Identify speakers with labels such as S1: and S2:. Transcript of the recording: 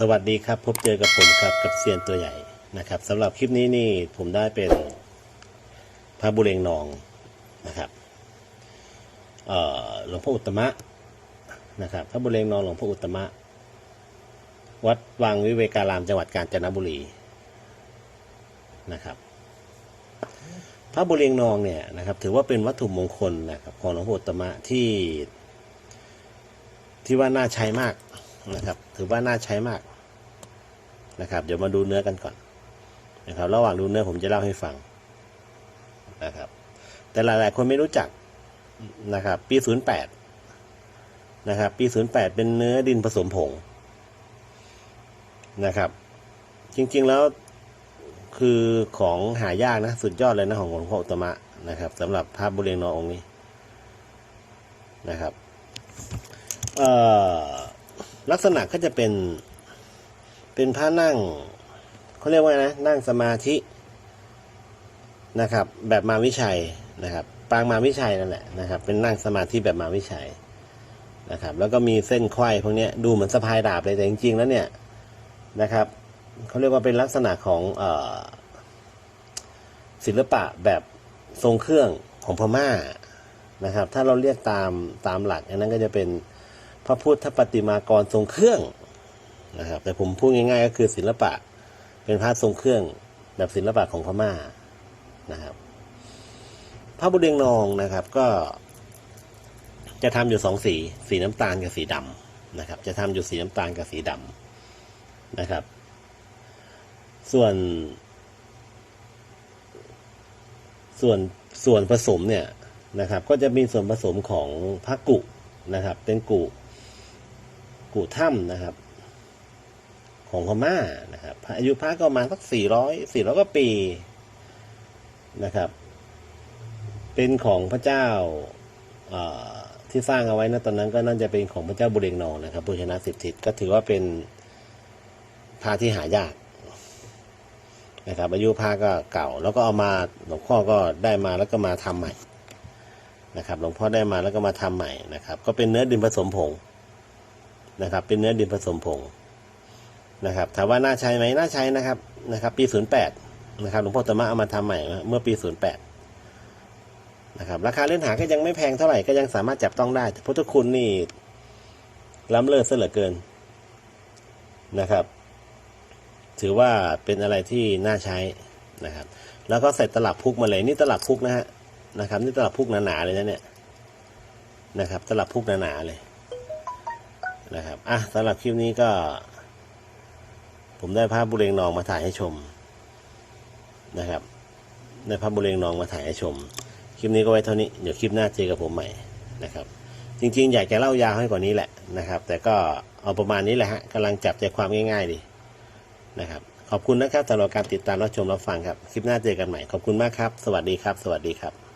S1: สวัสดีครับ พบเจอกับผมครับกับเซียนตัวใหญ่นะครับสำหรับคลิปนี้นี่ผมได้เป็นพระบุเรงนองนะครับหลวงพ่ออุตมะนะครับพระบุเรงนองหลวงพ่ออุตมะ วัดวังวิเวการามจังหวัดกาญจนบุรีนะครับพระบุเรงนองเนี่ยนะครับถือว่าเป็นวัตถุมงคลนะครับของหลวงพ่ออุตตมะที่ที่ว่าน่าใช้มาก นะครับ ถือว่าน่าใช้มากนะครับ เดี๋ยวมาดูเนื้อกันก่อนนะครับ ระหว่างดูเนื้อผมจะเล่าให้ฟังนะครับ แต่หลาย ๆ คนไม่รู้จักนะครับ ปี 08 นะครับ ปี 08 เป็นเนื้อดินผสมผงนะครับ จริง ๆ แล้วคือของหายากนะ สุดยอดเลยนะของหลวงพ่ออุตมะนะครับสำหรับพระบุเรงนอองค์นี้นะครับ เอ่อ ลักษณะก็จะเป็น เป็นพระนั่งเขาเรียกว่านะนั่งสมาธินะครับ แบบมาวิชัยนะครับ ปางมาวิชัยนั่นแหละนะครับ เป็นนั่งสมาธิแบบมาวิชัยนะครับ แล้วก็มีเส้นไขว้พวกนี้ดูเหมือนสะพายดาบเลยแต่จริงๆแล้วเนี่ยนะครับเขาเรียกว่าเป็นลักษณะของอศิลปะแบบทรงเครื่องของพม่านะครับ ถ้าเราเรียกตามตามหลักอันนั้นก็จะเป็น พระพุทธปฏิมากรทรงเครื่องนะครับแต่ผมพูดง่าย ๆ ก็คือศิลปะเป็นพระทรงเครื่องแบบศิลปะของพม่านะครับพระบุเรงนองนะครับก็ จะทำอยู่สองสี สีน้ำตาลกับสีดำนะครับ จะทำอยู่สีน้ำตาลกับสีดำนะครับ ส่วน ส่วนส่วนผสมเนี่ยนะครับ ก็จะมีส่วนผสมของพระกุนะครับ เป็นกุ กุถ้ำนะครับ ของพม่านะครับอายุพระก็ประมาณสักสี่ร้อยสี่ร้อยกว่าปีนะครับ เป็นของพระเจ้าที่สร้างเอาไว้นะตอนนั้นก็น่าจะเป็นของพระเจ้าบุเรงนองนะครับบูชนะสิทธิตก็ถือว่าเป็นพระที่หายากนะครับ อายุพระก็เก่า แล้วก็เอามาหลวงพ่อก็ได้มาแล้วก็มาทำใหม่นะครับ หลวงพ่อได้มาแล้วก็มาทำใหม่นะครับ ก็เป็นเนื้อดินผสมผง นะครับ เป็นเนื้อดินผสมผงนะครับ ถามว่าน่าใช้ไหมน่าใช้นะครับนะครับ ปีศูนย์แปดนะครับหลวงพ่อตมะเอามาทำใหม่เมื่อปีศูนย์แปดนะครับ ราคาเล่นหาก็ยังไม่แพงเท่าไหร่ก็ยังสามารถจับต้องได้แต่พุทธคุณนี่ล้ำเลิศเสเหลือเกินนะครับ ถือว่าเป็นอะไรที่น่าใช้นะครับ แล้วก็ใส่ตลับพุกมาเลยนี่ตลับพุกนะฮะนะครับ นี่ตลับพุกหนาๆเลยนะเนี่ยนะครับ ตลับพุกหนาๆเลย นะครับอะสำหรับคลิปนี้ก็ ผมได้ภาพบุเรงนองมาถ่ายให้ชมนะครับได้ภาพบุเรงนองมาถ่ายให้ชม คลิปนี้ก็ไว้เท่านี้เดี๋ยวคลิปหน้าเจอกับผมใหม่นะครับ จริง ๆ อยากจะเล่ายาวให้กว่านี้แหละนะครับ แต่ก็เอาประมาณนี้แหละฮะกำลังจับใจความง่ายๆดีนะครับขอบคุณนะครับสำหรับการติดตามรับชมรับฟังครับ คลิปหน้าเจอกันใหม่ ขอบคุณมากครับ สวัสดีครับ สวัสดีครับ